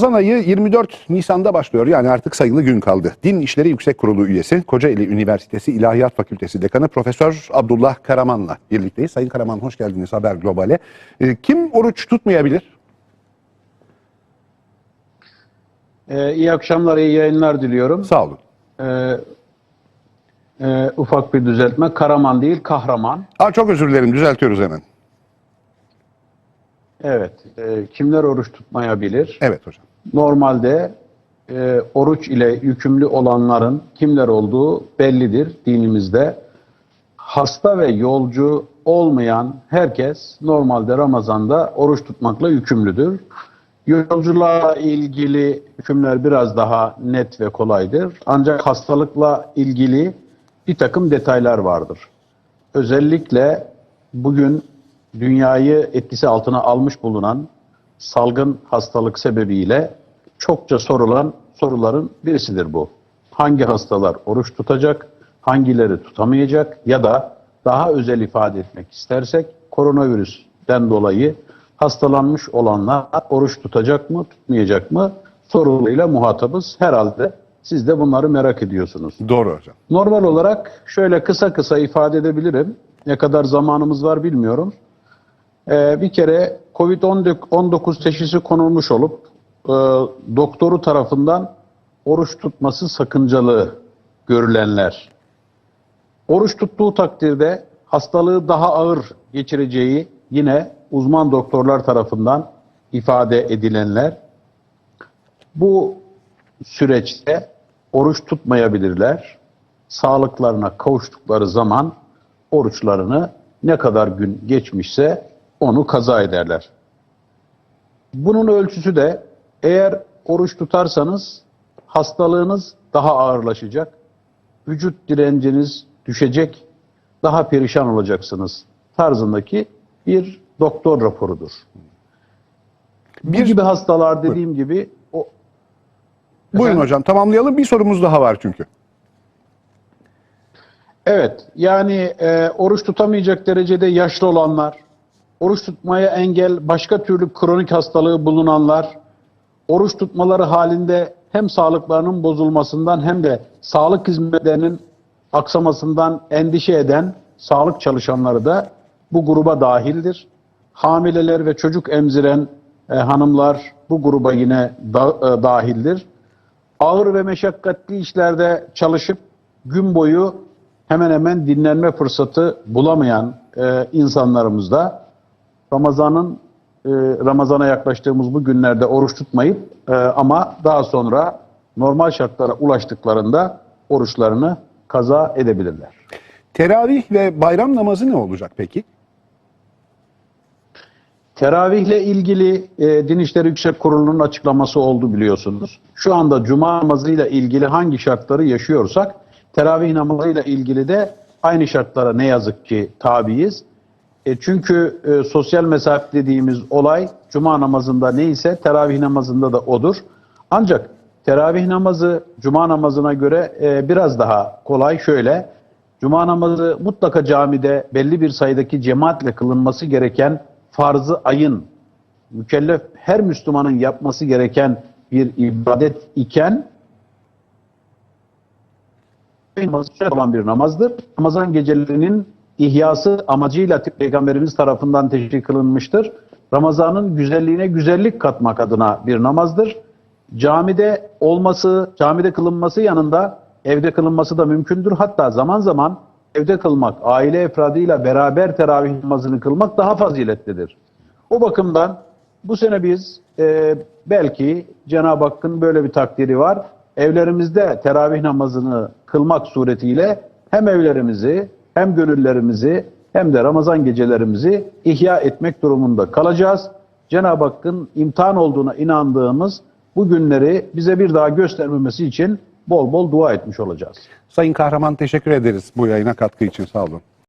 Ramazan ayı 24 Nisan'da başlıyor. Yani artık sayılı gün kaldı. Din İşleri Yüksek Kurulu üyesi, Kocaeli Üniversitesi İlahiyat Fakültesi Dekanı Profesör Abdullah Karaman'la birlikteyiz. Sayın Karaman hoş geldiniz Haber Global'e. Ee, Kim oruç tutmayabilir? Ee, iyi akşamlar, iyi yayınlar diliyorum. Sağ olun. Ee, e, ufak bir düzeltme. Karaman değil, kahraman. Aa, çok özür dilerim düzeltiyoruz hemen. Evet. e, kimler oruç tutmayabilir? Evet hocam. Normalde e, oruç ile yükümlü olanların kimler olduğu bellidir dinimizde. Hasta ve yolcu olmayan herkes normalde Ramazan'da oruç tutmakla yükümlüdür. Yolculuğa ilgili hükümler biraz daha net ve kolaydır. Ancak hastalıkla ilgili bir takım detaylar vardır. Özellikle bugün dünyayı etkisi altına almış bulunan salgın hastalık sebebiyle çokça sorulan soruların birisidir bu. Hangi hastalar oruç tutacak, hangileri tutamayacak ya da daha özel ifade etmek istersek koronavirüsten dolayı hastalanmış olanlar oruç tutacak mı, tutmayacak mı soruluyla muhatabız. Herhalde siz de bunları merak ediyorsunuz. Doğru hocam. Normal olarak şöyle kısa kısa ifade edebilirim. Ne kadar zamanımız var bilmiyorum. Ee, bir kere Covid-19 teşhisi konulmuş olup e, doktoru tarafından oruç tutması sakıncalı görülenler. Oruç tuttuğu takdirde hastalığı daha ağır geçireceği yine uzman doktorlar tarafından ifade edilenler. Bu süreçte oruç tutmayabilirler. Sağlıklarına kavuştukları zaman oruçlarını ne kadar gün geçmişse onu kaza ederler. Bunun ölçüsü de eğer oruç tutarsanız hastalığınız daha ağırlaşacak, vücut direnciniz düşecek, daha perişan olacaksınız tarzındaki bir doktor raporudur. Bu Bir- gibi hastalar dediğim gibi o Buyurun Efendim? hocam tamamlayalım. Bir sorumuz daha var çünkü. Evet, yani e, oruç tutamayacak derecede yaşlı olanlar, oruç tutmaya engel başka türlü kronik hastalığı bulunanlar, oruç tutmaları halinde hem sağlıklarının bozulmasından hem de sağlık hizmetlerinin aksamasından endişe eden sağlık çalışanları da bu gruba dahildir. Hamileler ve çocuk emziren e, hanımlar bu gruba yine da- e, dahildir ağır ve meşakkatli işlerde çalışıp gün boyu hemen hemen dinlenme fırsatı bulamayan e, insanlarımız da Ramazan'ın e, Ramazan'a yaklaştığımız bu günlerde oruç tutmayıp e, ama daha sonra normal şartlara ulaştıklarında oruçlarını kaza edebilirler. Teravih ve bayram namazı ne olacak peki? Teravihle ilgili e, Din İşleri Yüksek Kurulu'nun açıklaması oldu biliyorsunuz. Şu anda cuma namazıyla ilgili hangi şartları yaşıyorsak teravih namazıyla ilgili de aynı şartlara ne yazık ki tabiiz. E, çünkü e, sosyal mesafe dediğimiz olay cuma namazında neyse teravih namazında da odur. Ancak teravih namazı cuma namazına göre e, biraz daha kolay şöyle. Cuma namazı mutlaka camide belli bir sayıdaki cemaatle kılınması gereken farzı ayın mükellef her Müslümanın yapması gereken bir ibadet iken olan bir namazdır. Ramazan gecelerinin ihyası amacıyla Peygamberimiz tarafından teşvik kılınmıştır. Ramazanın güzelliğine güzellik katmak adına bir namazdır. Camide olması, camide kılınması yanında evde kılınması da mümkündür. Hatta zaman zaman evde kılmak, aile efradıyla beraber teravih namazını kılmak daha faziletlidir. O bakımdan bu sene biz e, belki Cenab-ı Hakk'ın böyle bir takdiri var. Evlerimizde teravih namazını kılmak suretiyle hem evlerimizi hem gönüllerimizi hem de Ramazan gecelerimizi ihya etmek durumunda kalacağız. Cenab-ı Hakk'ın imtihan olduğuna inandığımız bu günleri bize bir daha göstermemesi için bol bol dua etmiş olacağız. Sayın Kahraman teşekkür ederiz bu yayına katkı için sağ olun.